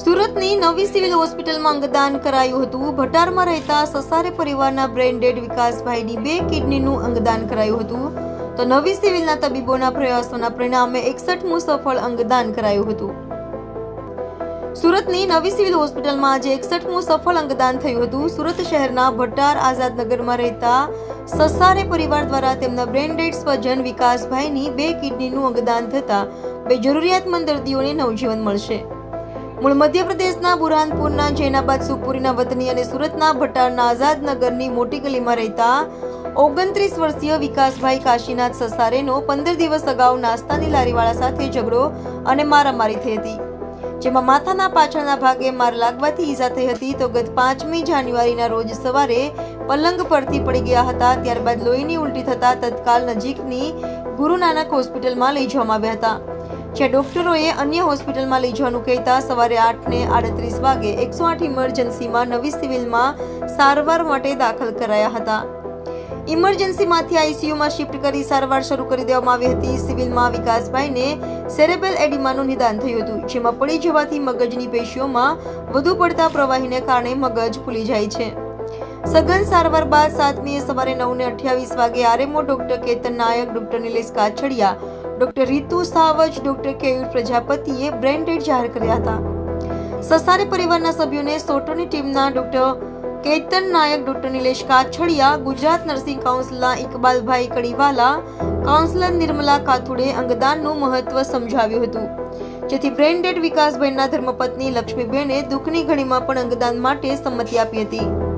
સુરતની નવી સિવિલ હોસ્પિટલમાં અંગદાન કરાયું હતું. ભટારમાં રહેતા સસારે પરિવારના બ્રેન્ડેડ વિકાસભાઈની બે કિડનીનું અંગદાન કરાયું હતું. તો નવી સિવિલના તબીબોના પ્રયાસોના પરિણામે એકસઠમું સફળ અંગદાન કરાયું હતું. સુરતની નવી સિવિલ હોસ્પિટલમાં આજે એકસઠમું સફળ અંગદાન થયું હતું. સુરત શહેરના ભટાર આઝાદનગરમાં રહેતા સસારે પરિવાર દ્વારા તેમના બ્રેન્ડેડ સ્વજન વિકાસભાઈની બે કિડનીનું અંગદાન થતાં બે જરૂરિયાતમંદ દર્દીઓને નવજીવન મળશે. મૂળ મધ્યપ્રદેશના બુરહાનપુરના જૈનાબાદ સુપુરીના વતની અને સુરતના ભટ્ટારના આઝાદનગરની મોટી ગલીમાં રહેતા ઓગણત્રીસ વર્ષીય વિકાસભાઈ કાશીનાથ સસારેનો પંદર દિવસ અગાઉ નાસ્તાની લારીવાળા સાથે ઝઘડો અને મારામારી થઈ હતી. જેમાં માથાના પાછળના ભાગે માર લાગવાથી ઈજા થઈ હતી તો ગત પાંચમી જાન્યુઆરીના રોજ સવારે પલંગ પરથી પડી ગયા હતા, ત્યારબાદ લોહીની ઉલટી થતાં તત્કાલ નજીકની ગુરુ નાનક હોસ્પિટલમાં લઈ જવામાં આવ્યા હતા. જ્યાં ડોક્ટરોએ અન્ય હોસ્પિટલમાં લઈ જવાનું કહેતા સવારે આઠને આડત્રીસ વાગે એકસો આઠ ઇમરજન્સીમાં નવી સિવિલમાં સારવાર માટે દાખલ કરાયા હતા. ઇમરજન્સીમાંથી આઈસીયુમાં શિફ્ટ કરી સારવાર શરૂ કરી દેવામાં આવી હતી. સિવિલમાં વિકાસભાઈને સેરેબેલ એડિમાનું નિદાન થયું હતું, જેમાં પડી જવાથી મગજની પેશીઓમાં વધુ પડતા પ્રવાહીને કારણે મગજ ફૂલી જાય છે. સઘન સારવાર બાદ સાતમીએ સવારે નવને અઠ્યાવીસ વાગે RMO doctor Ketan Nayak, doctor Nilesh Kachhadiya doctor Ritu Savaj, doctor Keyur પ્રજાપતિએ બ્રેન્ડેડ જાહેર કર્યા હતા. સસારે પરિવારના સભ્યોને સોટોની ટીમના doctor Ketan Nayak, doctor Nilesh Kachhadiya, Gujarat nursing કાઉન્સિલના ઇકબાલભાઈ કડીવાલા, કાઉન્સિલર નિર્મલા કાથુડે અંગદાનનું મહત્વ સમજાવ્યું હતું. જેથી બ્રેન્ડેડ વિકાસભાઈના ધર્મપત્ની લક્ષ્મીબેને દુઃખની ઘડીમાં પણ અંગદાન માટે સંમતિ આપી હતી.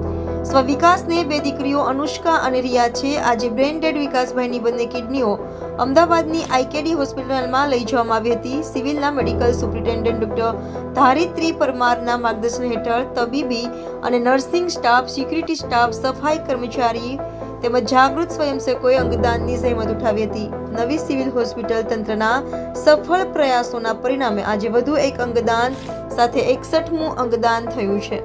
સ્વવિકાસને બે દીકરીઓ અનુષ્કા અને રિયા છે. આજે બ્રેન ડેડ વિકાસભાઈની બંને કિડનીઓ અમદાવાદની આઈકેડી હોસ્પિટલમાં લઈ જવામાં આવી હતી. સિવિલના મેડિકલ સુપ્રિન્ટેન્ડન્ટ ડોક્ટર ધારિત્રી પરમારના માર્ગદર્શન હેઠળ તબીબી અને નર્સિંગ સ્ટાફ, સિક્યુરિટી સ્ટાફ, સફાઈ કર્મચારી તેમજ જાગૃત સ્વયંસેવકોએ અંગદાનની સહેમત ઉઠાવી હતી. નવી સિવિલ હોસ્પિટલ તંત્રના સફળ પ્રયાસોના પરિણામે આજે વધુ એક અંગદાન સાથે એકસઠમું અંગદાન થયું છે.